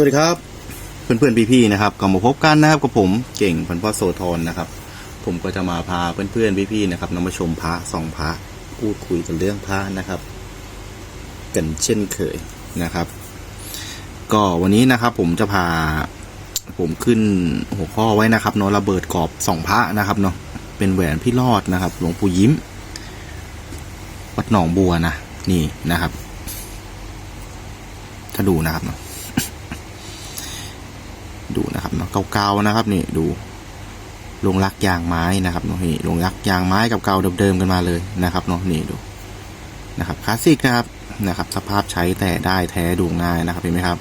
สวัสดีครับเพื่อนเพื่อนๆพี่ๆนะครับก็มาพบกันนะครับกับผมเก่งพันพ่อโสธรนะครับ ผมก็จะมาพาเพื่อนเพื่อนๆพี่ๆนะครับนำมาชมพระสองพระพูดคุยกันเรื่องพระนะครับ กันเช่นเคยนะครับ ก็วันนี้นะครับผมจะพาผมขึ้นหัวข้อไว้นะครับเนาะระเบิดกรอบสองพระนะครับเนาะเป็นแหวนพี่รอดนะครับ หลวงปู่ยิ้ม วัดหนองบัวนะนี่นะครับ ถ้าดูนะครับเนาะ ดูนะครับเนาะเก่าๆนะครับนี่ดูลงรักยางไม้นะครับเนาะนี่ลงรักยางไม้กับเก่าๆเดิมๆกันมาเลยนะครับเนาะนี่ดูนะครับคลาสสิกนะครับนะครับ สภาพใช้แต่ได้แท้ดูง่ายนะครับเห็นไหมครับ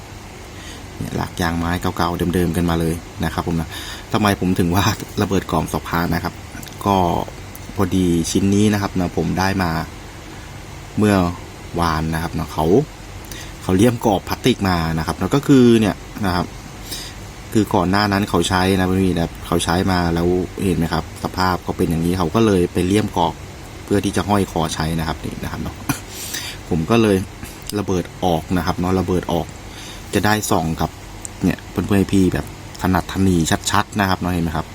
เนี่ยลักยางไม้เก่าๆเดิมๆกันมาเลยนะครับ ผมนะทำไมผมถึงว่าระเบิดกล่อมสอบพานนะครับ ก็พอดีชิ้นนี้นะครับนะผมได้มาเมื่อวานนะครับเนาะเขาเขาเลี่ยมกรอบพลาสติกมานะครับแล้วก็คือเนี่ยนะครับ คือก่อนหน้านั้นเขาใช้นะพี่นะเขาใช้มาแล้วเห็นไหมครับ สภาพก็เป็นอย่างนี้เขาก็เลยไปเลี่ยมกรอบเพื่อที่จะห้อยคอใช้นะครับนี่นะครับเนาะผมก็เลยระเบิดออกนะครับเนาะระเบิดออก จะได้ส่องกับเนี่ยเพื่อนๆพี่แบบถนัดถนีชัดๆนะครับเนาะเห็นไหมครับ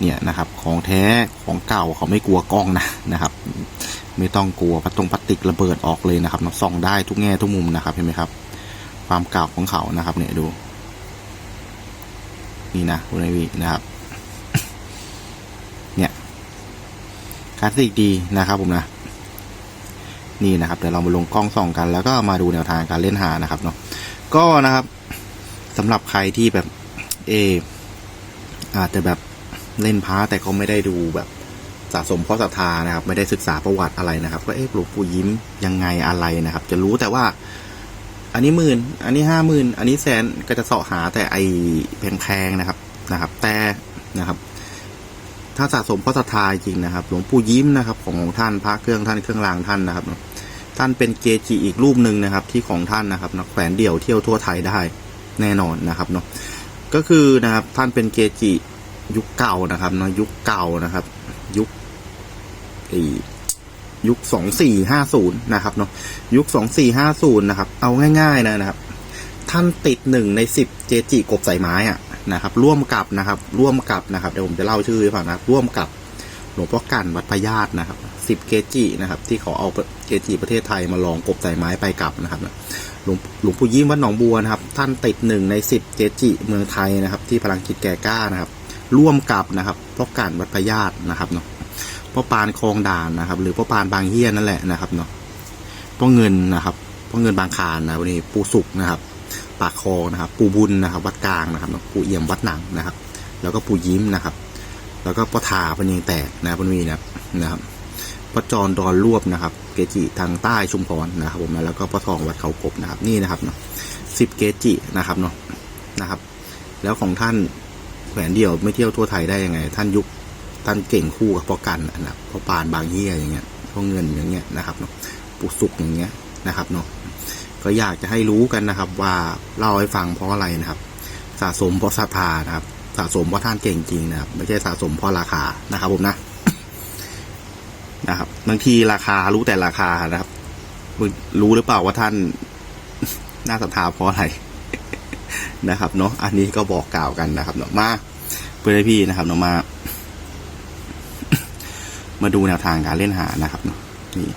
เนี่ยนะครับ ของแท้ของเก่าเขาไม่กลัวกล้องนะนะครับ ไม่ต้องกลัวพลาตรงพลาสติกระเบิดออกเลยนะครับเนาะส่องได้ทุกแง่ทุกมุมนะครับเห็นไหมครับ ความเก่าของเขานะครับเนี่ยดู นี่นะคุณไอวีนะครับ เนี่ยคลาสสิกดีนะครับผมนะ นี่นะครับเดี๋ยวเรามาลงกล้องส่องกัน แล้วก็มาดูแนวทางการเล่นหานะครับเนาะก็นะครับสำหรับใครที่แบบ เอออาจจะแบบเล่นพาแต่ก็ไม่ได้ดูแบบสะสมเพราะศรัทธานะครับ ไม่ได้ศึกษาประวัติอะไรนะครับ ก็เอ๊ะหลวงปู่ยิ้มยังไงอะไรนะครับ จะรู้แต่ว่า อันนี้หมื่นอันนี้ห้าหมื่นอันนี้แสนก็จะเสาะหาแต่ไอแพงๆนะครับนะครับ แต่นะครับ ถ้าสะสมเพราะศรัทธาจริงนะครับ หลวงปู่ยิ้มนะครับ ของของท่านพระเครื่องท่านเครื่องรางท่านนะครับท่านเป็นเกจิอีกรูปหนึ่งนะครับ ที่ของท่านนะครับนะแขวนเดี่ยวเที่ยวทั่วไทยได้แน่นอนนะครับเนาะก็คือนะครับท่านเป็นเกจิยุคเก่านะครับเนาะยุคเก่านะครับ ยุคไอ ยุคสองสี่ห้าศูนย์นะครับเนาะยุคสองสี่ห้าศูนย์นะครับ เอาง่ายๆนะนะครับ ท่านติดหนึ่งในสิบเจจิกบสายไม้อะนะครับ ร่วมกับนะครับ ร่วมกับนะครับเดี๋ยวผมจะเล่าชื่อให้ฟังนะครับ ร่วมกับหลวงพ่อกันวัดพญาตนะครับสิบเกจินะครับ ที่เขาเอาเกจิประเทศไทยมาลองกบสายไม้ไปกลับนะครับหลวงหลวงปู่ยิ้มวัดหนองบัวนะครับ ท่านติดหนึ่งในสิบเกจิเมืองไทยนะครับ ที่พลังจิตแก่กล้านะครับ ร่วมกับนะครับพ่อกันวัดพญาตนะครับเนาะ พ่อปานคลองด่านนะครับ หรือพ่อปานบางเฮียนั่นแหละนะครับเนาะพ่อเงินนะครับพ่อเงินบางคารนะวันนี้ปูสุกนะครับ ปากคลองนะครับ ปูบุญนะครับ วัดกลางนะครับปูเอี่ยมวัดหนังนะครับ แล้วก็ปูยิ้มนะครับ แล้วก็พ่อทาพนีแตกนะพนีนะนะครับพ่อจรดอนรวบนะครับ เกจิทางใต้ชุมพรนะครับ ผมแล้วก็พ่อทองวัดเขากบนะครับ นี่นะครับเนาะสิบเกจินะครับเนาะนะครับ แล้วของท่านแขวนเดี่ยวไม่เที่ยวทั่วไทยได้ยังไง ท่านยุค ท่านเก่งคู่กับพ่อกันนะครับพ่อปานบางเฮียอย่างเงี้ยพ่อเงินอย่างเงี้ยนะครับเนาะปูสุกอย่างเงี้ยนะครับเนาะก็อยากจะให้รู้กันนะครับ ว่าเล่าให้ฟังเพราะอะไรนะครับ สะสมเพราะศรัทธานะครับ สะสมเพราะท่านเก่งจริงนะครับ ไม่ใช่สะสมเพราะราคานะครับ ผมนะนะครับบางทีราคารู้แต่ราคานะครับรู้หรือเปล่าว่าท่านน่าศรัทธาเพราะอะไรนะครับเนาะอันนี้ก็บอกกล่าวกันนะครับเนาะมาเพื่อนพี่นะครับเนาะมา มาดูแนวทางการเล่นหานะครับนี่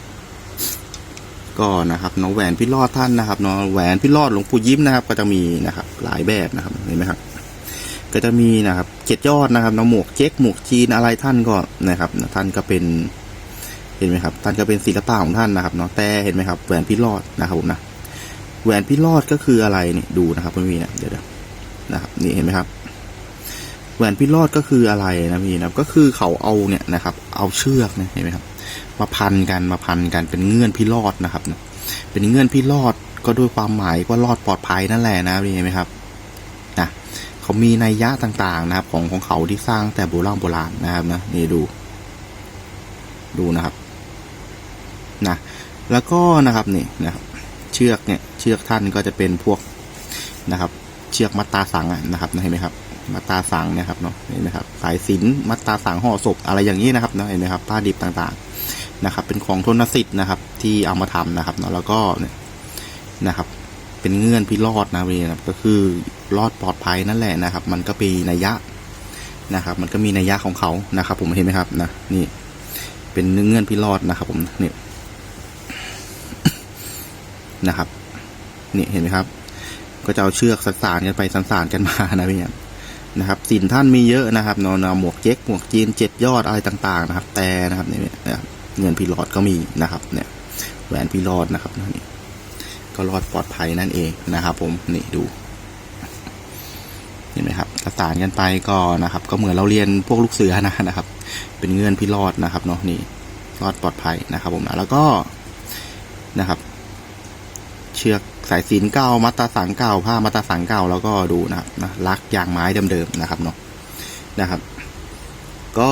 ก็นะครับน้องแหวนพี่รอดท่านนะครับน้องแหวนพี่รอดหลวงปู่ยิ้มนะครับ ก็จะมีนะครับ หลายแบบนะครับเห็นไหมครับ ก็จะมีนะครับเจ็ดยอดนะครับน้องหมวกเจ๊กหมวกจีนอะไรท่านก็นะครับ ท่านก็เป็นเห็นไหมครับท่านก็เป็นศิลปะของท่านนะครับเนาะแต่เห็นไหมครับแหวนพี่รอดนะครับผมนะแหวนพี่รอดก็คืออะไรเนี่ยดูนะครับพี่นะเดี๋ยวนะครับนี่เห็นไหมครับ แหวนพี่รอดก็คืออะไรนะพี่นะก็คือเขาเอาเนี่ยนะครับ เอาเชือกเนี่ยเห็นไหมครับ มาพันกันมาพันกันเป็นเงื่อนพี่รอดนะครับนะเป็นเงื่อนพี่รอดก็ด้วยความหมายว่ารอดปลอดภัยนั่นแหละนะนี่เห็นไหมครับนะเขามีนัยยะต่างๆนะครับ ของของเขาที่สร้างแต่โบราณโบราณนะครับนะนี่ดู ดูนะครับนะแล้วก็นะครับนี่นะครับ เชือกเนี่ยเชือกท่านก็จะเป็นพวกนะครับ เชือกมัดตาสังอะนะครับเห็นไหมครับ มัตตาสังนี่ยครับเนาะเห็นไหมครับสายสินมัตตาสังห่อศพอะไรอย่างนี้นะครับเนาะเห็นไหมครับผ้าดิบต่างๆนะครับ เป็นของทนสิทธิ์นะครับ ที่เอามาทำนะครับเนาะแล้วก็เนี่ยนะครับ เป็นเงื่อนพี่รอดนะพี่นะก็คือรอดปลอดภัยนั่นแหละนะครับ มันก็มีนัยยะนะครับ มันก็มีนัยยะของเขานะครับ ผมเห็นไหมครับนะนี่ เป็นเงื่อนพี่รอดนะครับ ผมเนี่ยนะครับนี่เห็นไหมครับ ก็จะเอาเชือกสานกันไปสานกันมานะพี่เนี่ย นะครับสินท่านมีเยอะนะครับเนอนหมวกเจ๊กหมวกจีนเจ็ดยอดอะไรต่างๆนะครับ แต่นะครับเนี่ยเงินพีรอดก็มีนะครับ เนี่ยแหวนพีรอดนะครับนี่ก็รอดปลอดภัยนั่นเองนะครับ ผมนี่ดูเห็นไหมครับประสานกันไปก็นะครับ ก็เหมือนเราเรียนพวกลูกเสือนะนะครับ เป็นเงื่อนพีรอดนะครับเนาะนี่รอดปลอดภัยนะครับ ผมแล้วก็นะครับ เชือกสายสินเก่ามัตตาสังเก่าผ้ามัตตาสังเก่าแล้วก็ดูนะครับนะลักยางไม้เดิมๆนะครับเนาะนะครับ ก็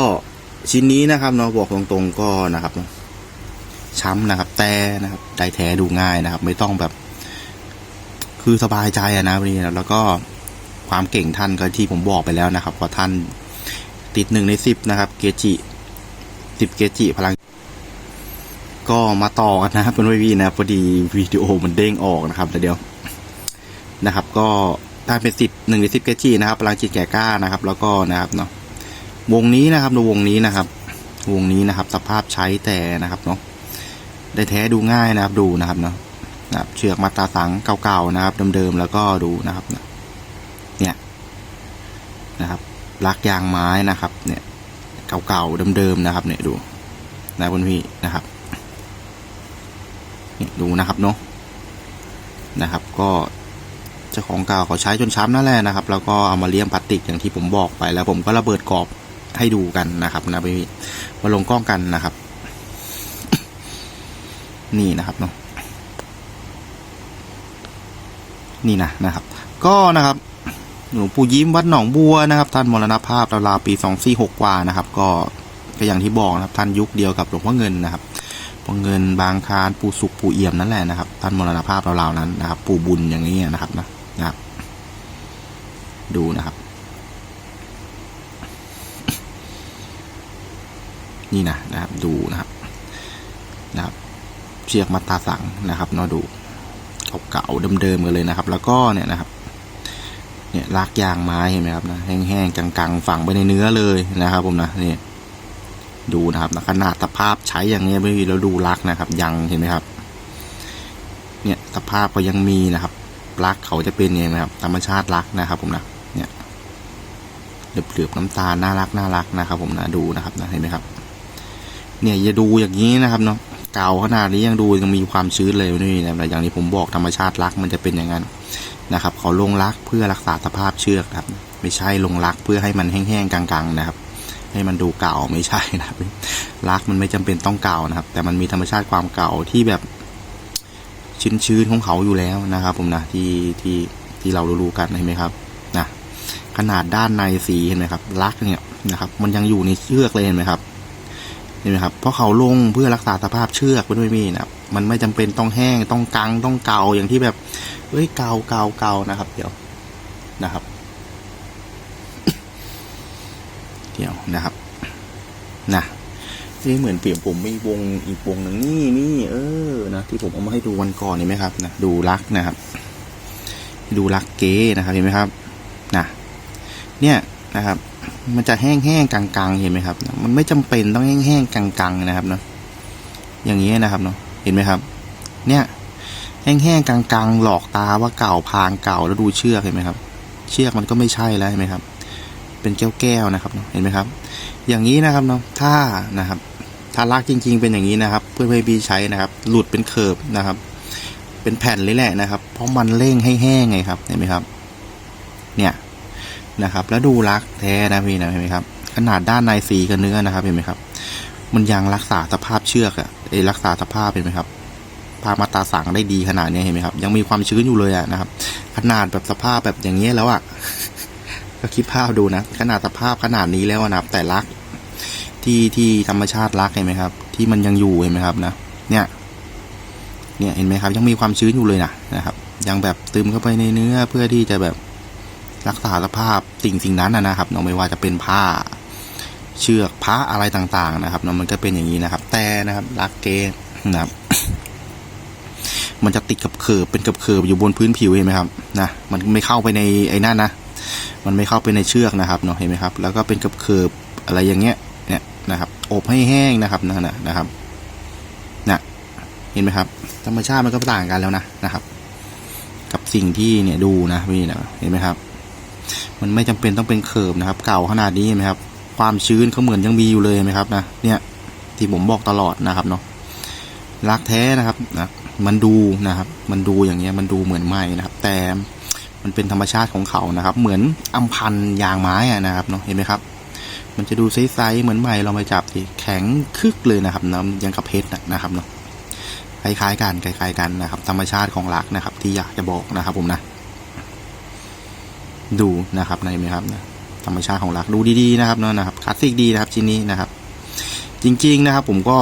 ชิ้นนี้นะครับเนาะบอกตรงๆก็นะครับเนาะช้ำนะครับ แต่นะครับได้แท้ดูง่ายนะครับ ไม่ต้องแบบ คือสบายใจอะนะวันนี้นะแล้วก็ความเก่งท่านก็ที่ผมบอกไปแล้วนะครับว่าท่านติดหนึ่งในสิบนะครับ เกจิสิบเกจิพลัง ก็มาต่อกันนะครับเป็นวีนะพอดีวิดีโอมันเด้งออกนะครับแต่เดี๋ยวนะครับ ก็ถ้าเป็นสิบหนึ่งในสิบเกจินะครับพลังจิตแก่กล้านะครับ แล้วก็นะครับเนาะวงนี้นะครับดูวงนี้นะครับ วงนี้นะครับ สภาพใช้แต่นะครับเนาะได้แท้ดูง่ายนะครับดูนะครับเนาะนะครับเชือกมาตาสังเก่าๆนะครับเดิมๆแล้วก็ดูนะครับเนี่ยนะครับลักยางไม้นะครับ เนี่ยเก่าๆเดิมๆนะครับ เนี่ยดูนะคุณพี่นะครับ ดูนะครับเนาะนะครับ ก็เจ้าของเก่าเขาใช้จนช้ำนั่นแหละนะครับ แล้วก็เอามาเลี้ยงพลาสติกอย่างที่ผมบอกไป แล้วผมก็ระเบิดกรอบให้ดูกันนะครับนะพี่มาลงกล้องกันนะครับ นี่นะครับเนาะนี่นะนะครับ ก็นะครับหลวงปู่ยิ้มวัดหนองบัวนะครับ ท่านมรณภาพราวๆปีสองสี่หกกว่านะครับ ก็ก็อย่างที่บอกนะครับ ท่านยุคเดียวกับหลวงพ่อเงินนะครับ พอเงินบางคารปู่สุขปู่เอี่ยมนั่นแหละนะครับ ท่านมรณภาพเราๆนั้นนะครับ ปู่บุญอย่างนี้นะครับนะนะครับ ดูนะครับ นี่นะนะครับ ดูนะครับนะครับ เชือกมัตตาสังนะครับเนาะดูเก่าๆเดิมๆกันเลยนะครับ แล้วก็เนี่ยนะครับ เนี่ยลากยางไม้เห็นไหมครับนะแห้งๆกังๆฝังไปในเนื้อเลยนะครับ ผมนะนี่ ดูนะครับขนาดสภาพใช้อย่างนี้ไม่มีแล้วดูรักนะครับ ยังเห็นไหมครับ เนี่ยสภาพก็ยังมีนะครับรักเขาจะเป็นยังไงครับ ธรรมชาติรักนะครับ ผมนะเนี่ยเหลือบๆน้ำตาลน่ารักน่ารักนะครับ ผมนะดูนะครับนะเห็นไหมครับ เนี่ยอย่าดูอย่างนี้นะครับเนาะเก่าขนาดนี้ยังดูยังมีความชื้นเลยนี่นะอย่างที่ผมบอกธรรมชาติรักมันจะเป็นอย่างนั้นนะครับเขาลงรักเพื่อรักษาสภาพเชือกครับ ไม่ใช่ลงรักเพื่อให้มันแห้งๆกลางๆนะครับ ให้มันดูเก่าไม่ใช่นะครับรักมันไม่จำเป็นต้องเก่านะครับ แต่มันมีธรรมชาติความเก่าที่แบบชื้นๆของเขาอยู่แล้วนะครับ ผมนะที่ที่ที่เรารู้ๆกันเห็นไหมครับนะขนาดด้านในสีเห็นไหมครับรักเนี่ยนะครับ มันยังอยู่ในเชือกเลยเห็นไหมครับเห็นไหมครับเพราะเขาลงเพื่อรักษาสภาพเชือกไว้ด้วยมีนะครับมันไม่จำเป็นต้องแห้งต้องกังต้องเก่าอย่างที่แบบเอ้ยเก่าเก่าเก่านะครับ เดี๋ยวนะครับ เดี๋ยวนะครับ นะนี่เหมือนเปลี่ยนผมมีวงอีกวงหนึ่งนี่นี่เออนะที่ผมเอามาให้ดูวันก่อนเห็นไหมครับนะดูรักนะครับ ดูรักเก๋นะครับเห็นไหมครับนะเนี่ยนะครับ มันจะแห้งๆกลางๆ เห็นไหมครับมันไม่จำเป็นต้องแห้งๆกลางๆนะครับเนาะอย่างนี้นะครับเนาะเห็นไหมครับ เนี่ยแห้งๆกลางๆ หลอกตาว่าเก่าพางเก่าแล้วดูเชือกเห็นไหมครับ เชือกมันก็ไม่ใช่แล้วเห็นไหมครับ เป็นแก้วๆนะครับ เห็นไหมครับ อย่างนี้นะครับเนาะถ้านะครับถ้าลากจริง ๆ เป็นอย่างนี้นะครับ เพื่อให้บีใช้นะครับ หลุดเป็นเคิร์ฟนะครับ เป็นแผ่นเลยแหละนะครับ เพราะมันเร่งให้แห้งไงครับเห็นไหมครับ เนี่ยนะครับ แล้วดูรักแท้นะพี่นะเห็นไหมครับ ขนาดด้านในสีกับเนื้อนะครับเห็นไหมครับ มันยังรักษาสภาพเชือกอะเอรักษาสภาพเห็นไหมครับพามาตาสังได้ดีขนาดนี้เห็นไหมครับ ยังมีความชื้นอยู่เลยอะนะครับ ขนาดแบบสภาพแบบอย่างเงี้ยแล้วอะ ก็คิดภาพดูนะ ขนาดสภาพขนาดนี้แล้วนะครับ แต่รัก ที่ที่ธรรมชาติรักเห็นไหมครับ ที่มันยังอยู่เห็นไหมครับนะเนี่ย เนี่ยเห็นไหมครับ ยังมีความชื้นอยู่เลยนะนะครับ ยังแบบซึมเข้าไปในเนื้อเพื่อที่จะแบบรักษาสภาพสิ่งสิ่งนั้นนะนะครับเนาะไม่ว่าจะเป็นผ้าเชือกผ้าอะไรต่างๆ นะครับเนาะมันก็เป็นอย่างนี้นะครับ แต่นะครับรักเกนะครับมันจะติดกับเคิร์บเป็นกับเคิร์บอยู่บนพื้นผิวเห็นไหมครับนะมันไม่เข้าไปในไอ้นั่นนะ มันไม่เข้าไปในเชือกนะครับเนาะเห็นไหมครับ แล้วก็เป็นกับเคิบอะไรอย่างเงี้ยเนี่ยนะครับ อบให้แห้งนะครับนั่นะนะครับนะเห็นไหมครับ ธรรมชาติมันก็ต่างกันแล้วนะนะครับ กับสิ่งที่เนี่ยดูนะพี่นะเห็นไหมครับ มันไม่จำเป็นต้องเป็นเคิบนะครับ เก่าขนาดนี้เห็นไหมครับ ความชื้นเขาเหมือนยังมีอยู่เลยไหมครับนะเนี่ยที่ผมบอกตลอดนะครับเนาะรักแท้นะครับนะมันดูนะครับ มันดูอย่างเงี้ยมันดูเหมือนใหม่นะครับ แต่ มันเป็นธรรมชาติของเขานะครับ เหมือนอัมพันธ์ยางไม้อะนะครับเนาะเห็นไหมครับ มันจะดูใสๆเหมือนใหม่เราไปจับสิแข็งคึกเลยนะครับน้ำยังกับเพชรนะครับเนาะคล้ายๆกันคล้ายๆกันนะครับ ธรรมชาติของรักนะครับ ที่อยากจะบอกนะครับ ผมนะ ดูนะครับนะเห็นไหมครับนะธรรมชาติของรักดูดีๆนะครับเนาะนะครับคลาสสิกดีนะครับชิ้นนี้นะครับ จริง ๆนะครับ ผมก็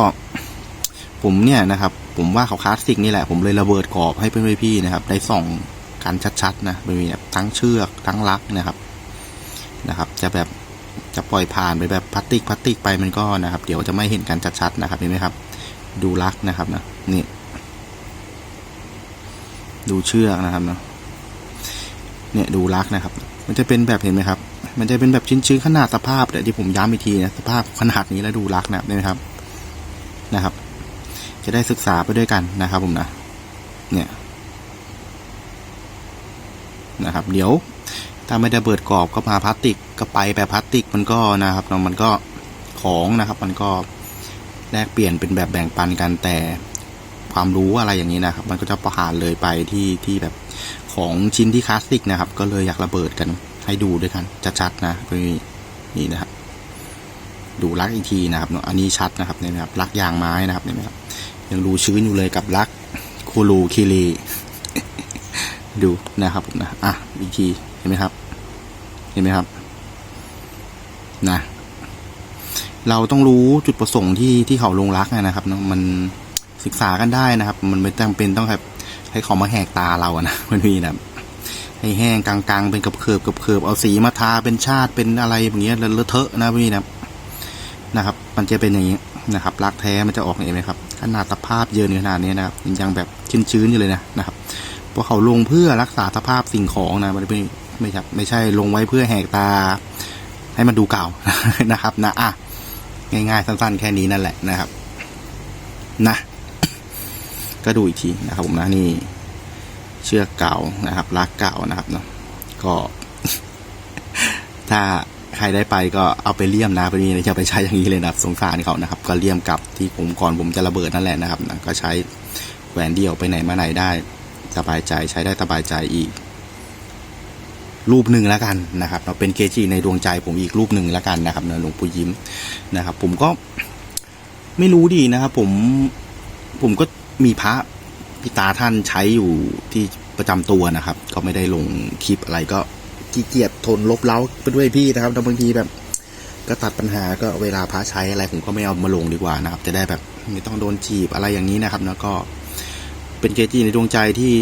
ผมเนี่ยนะครับ ผมว่าเขาคลาสสิกนี่แหละผมเลยระเบิดกรอบให้เพื่อนๆพี่นะครับได้ส่อง กันชัดๆนะไม่มีแบบทั้งเชือกทั้งลักนะครับนะครับ จะแบบจะปล่อยผ่านไปแบบพลาสติกพลาสติกไปมันก็นะครับ เดี๋ยวจะไม่เห็นกันชัดๆนะครับเห็นไหมครับ ดูลักนะครับนะนี่ดูเชือกนะครับเนาะเนี่ยดูลักนะครับ มันจะเป็นแบบเห็นไหมครับ มันจะเป็นแบบชิ้นๆขนาดสภาพแต่ที่ผมย้ำอีกทีนะสภาพขนาดนี้แล้วดูลักนะครับเห็นไหมครับนะครับ จะได้ศึกษาไปด้วยกันนะครับผมนะเนี่ย นะครับเดี๋ยวถ้าไม่ได้เบิดกรอบก็มาพลาสติกก็ไปแบบพลาสติกมันก็นะครับเนาะมันก็ของนะครับ มันก็แลกเปลี่ยนเป็นแบบแบ่งปันกันแต่ความรู้อะไรอย่างนี้นะครับ มันก็จะประหารเลยไปที่ที่แบบของชิ้นที่คลาสสิกนะครับ ก็เลยอยากระเบิดกันให้ดูด้วยกันชัดๆนะนี่นี่นะครับ ดูลักอีกทีนะครับเนาะอันนี้ชัดนะครับเนี่ยนะครับลักยางไม้นะครับเนี่ยนะครับยังรูชื้นอยู่เลยกับลักคูรูคิรี ดูนะครับผมนะอะอีกทีเห็นไหมครับ เห็นไหมครับ นะ เราต้องรู้จุดประสงค์ที่ที่เขาลงรักนะครับเนาะมันศึกษากันได้นะครับ มันไม่จำเป็นต้องแบบให้เขามาแหกตาเราอะนะมันมีนะให้แห้งกลางๆเป็นกับเคิบกับเคิบเอาสีมาทาเป็นชาติเป็นอะไรอย่างเงี้ยเลอะเทอะนะพี่นะนะครับ มันจะเป็นอย่างนี้นะครับรักแท้มันจะออกอย่างไหมครับขนาดสภาพเยินขนาดนี้นะครับยังแบบชื้นๆอยู่เลยนะนะครับ เพราะเขาลงเพื่อรักษาสภาพสิ่งของนะไม่ไม่ใช่ไม่ใช่ลงไว้เพื่อแหกตา ให้มันดูเก่านะครับนะอะง่ายๆสั้น ๆ แค่นี้นั่นแหละนะครับ นะ ก็ดูอีกทีนะครับผมนะนี่ เชือกเก่านะครับรักเก่านะครับเนาะก็ ถ้าใครได้ไปก็เอาไปเลี่ยมนะไปนี่อย่าไปใช้อย่างนี้เลยนะสงสารเขานะครับ ก็เลี่ยมกลับที่ผมก่อนผมจะระเบิดนั่นแหละนะครับนะก็ใช้แหวนเดี่ยวไปไหนมาไหนได้ สบายใจใช้ได้สบายใจอีก รูปหนึ่งแล้วกันนะครับเราเป็นเกจิในดวงใจผมอีกรูปหนึ่งแล้วกันนะครับนะหลวงปู่ยิ้มนะครับ ผมก็ไม่รู้ดีนะครับ ผมผมก็มีพระพิตาท่านใช้อยู่ที่ประจำตัวนะครับ ก็ไม่ได้ลงคลิปอะไรก็ขี้เกียจทนลบเล้าไปด้วยพี่นะครับแต่บางทีแบบ ก็ตัดปัญหาก็เวลาพระใช้อะไรผมก็ไม่เอามาลงดีกว่านะครับ จะได้แบบไม่ต้องโดนจีบอะไรอย่างนี้นะครับ แล้วก็ เป็นเกจิในดวงใจที่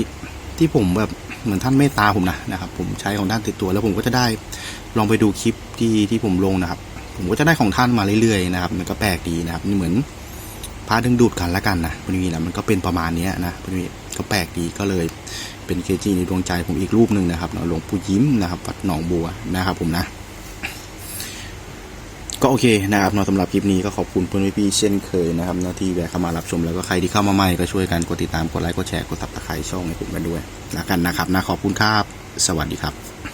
ที่ผมแบบเหมือนท่านเมตตาผมนะนะครับ ผมใช้ของท่านติดตัว แล้วผมก็จะได้ลองไปดูคลิปที่ที่ผมลงนะครับ ผมก็จะได้ของท่านมาเรื่อยๆนะครับมันก็แปลกดีนะครับนี่เหมือนพาดึงดูดกันละกันนะพอดีนะมันก็เป็นประมาณนี้นะพอดีก็แปลกดีก็เลยเป็นเกจิในดวงใจผมอีกรูปหนึ่งนะครับหลวงปู่ยิ้มนะครับวัดหนองบัวนะครับผมนะ ก็โอเคนะครับเนาะสำหรับคลิปนี้ก็ขอบคุณเพื่อนพี่เช่นเคยนะครับเนาะที่แวะเข้ามารับชมแล้วก็ใครที่เข้ามาใหม่ก็ช่วยกันกดติดตามกดไลค์กดแชร์กดตับตะไคร้ช่องให้ผมกันด้วยแล้วกันนะครับนะขอบคุณครับ สวัสดีครับ